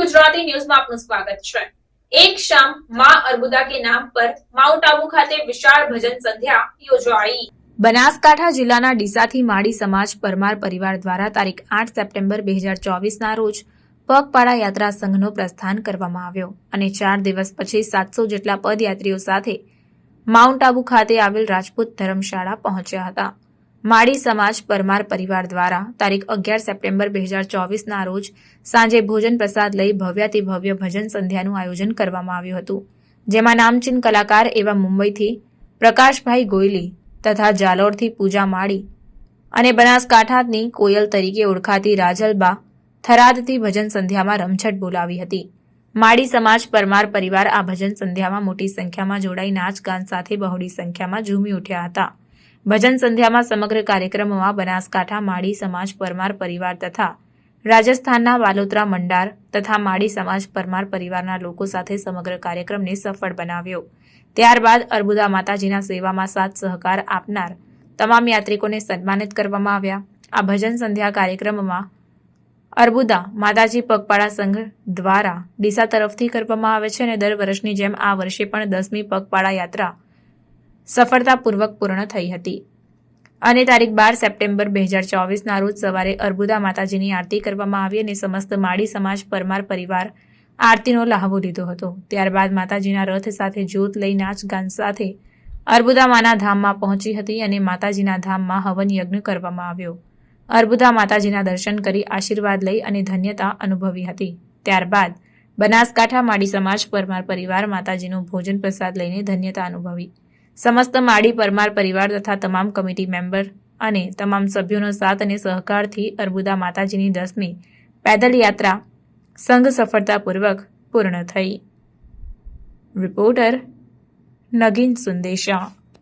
ગુજરાતી ન્યૂઝમાં આપનું સ્વાગત છે. એક શામમાં અર્બુદા કે નામ પર માઉન્ટ આબુ ખાતે વિશાળ ભજન સંધ્યા યોજાઈ. બનાસકાંઠા જિલ્લાના ડીસાથી માળી સમાજ પરમાર પરિવાર દ્વારા તારીખ આઠ સપ્ટેમ્બર બે હજાર ચોવીસના રોજ પગપાળા યાત્રા સંઘનો પ્રસ્થાન કરવામાં આવ્યો અને ચાર દિવસ પછી સાતસો જેટલા પદયાત્રીઓ સાથે માઉન્ટ આબુ ખાતે આવેલ રાજપૂત ધર્મશાળા પહોંચ્યા હતા. માળી સમાજ પરમાર પરિવાર દ્વારા તારીખ અગિયાર સપ્ટેમ્બર બે હજાર ચોવીસના રોજ સાંજે ભોજન પ્રસાદ લઈ ભવ્યાતિ ભવ્ય ભજન સંધ્યાનું આયોજન કરવામાં આવ્યું હતું, જેમાં નામચીન કલાકાર એવા મુંબઈથી પ્રકાશભાઈ ગોયલી તથા જાલોરથી પૂજા માળી અને બનાસકાંઠાની કોયલ તરીકે ઓળખાતી રાજલબા થરાદથી ભજન સંધ્યામાં રમઝટ બોલાવી હતી. માળી સમાજ પરમાર પરિવાર આ ભજન સંધ્યામાં મોટી સંખ્યામાં જોડાઈ નાચ ગાન સાથે બહોળી સંખ્યામાં ઝૂમી ઉઠ્યા હતા. ભજન સંધ્યામાં સમગ્ર કાર્યક્રમમાં બનાસકાંઠા, માળી સમાજ, પરમાર પરિવાર તથા રાજસ્થાનના વાલોતરા મંડાર તથા માળી સમાજ, પરમાર પરિવારના લોકો સાથે સમગ્ર કાર્યક્રમને સફળ બનાવ્યો. ત્યારબાદ અર્બુદા માતાજીના સેવામાં સાથ સહકાર આપનાર તમામ યાત્રિકોને સન્માનિત કરવામાં આવ્યા. આ ભજન સંધ્યા કાર્યક્રમમાં અર્બુદા માતાજી પગપાળા સંઘ દ્વારા ડીસા તરફથી કરવામાં આવે છે અને દર વર્ષની જેમ આ વર્ષે પણ દસમી પગપાળા યાત્રા સફળતાપૂર્વક પૂર્ણ થઈ હતી. અને તારીખ બાર સપ્ટેમ્બર બે હજાર ચોવીસના રોજ સવારે અર્બુદા માતાજીની આરતી કરવામાં આવી અને સમસ્ત માળી સમાજ પરમાર પરિવાર આરતીનો લહાવો લીધો હતો. ત્યારબાદ માતાજીના રથ સાથે જ્યોત લઈ નાચ ગાન સાથે અર્બુદા માના ધામમાં પહોંચી હતી અને માતાજીના ધામમાં હવન યજ્ઞ કરવામાં આવ્યો. અર્બુદા માતાજીના દર્શન કરી આશીર્વાદ લઈ અને ધન્યતા અનુભવી હતી. ત્યારબાદ બનાસકાંઠા માળી સમાજ પરમાર પરિવાર માતાજીનું ભોજન પ્રસાદ લઈને ધન્યતા અનુભવી. સમસ્ત માળી, પરમાર પરિવાર તથા તમામ કમિટી મેમ્બર અને તમામ સભ્યોનો સાથ અને સહકારથી અર્બુદા માતાજીની દસમી પેદલ યાત્રા સંઘ સફળતાપૂર્વક પૂર્ણ થઈ. રિપોર્ટર નગીન સુંદેશા.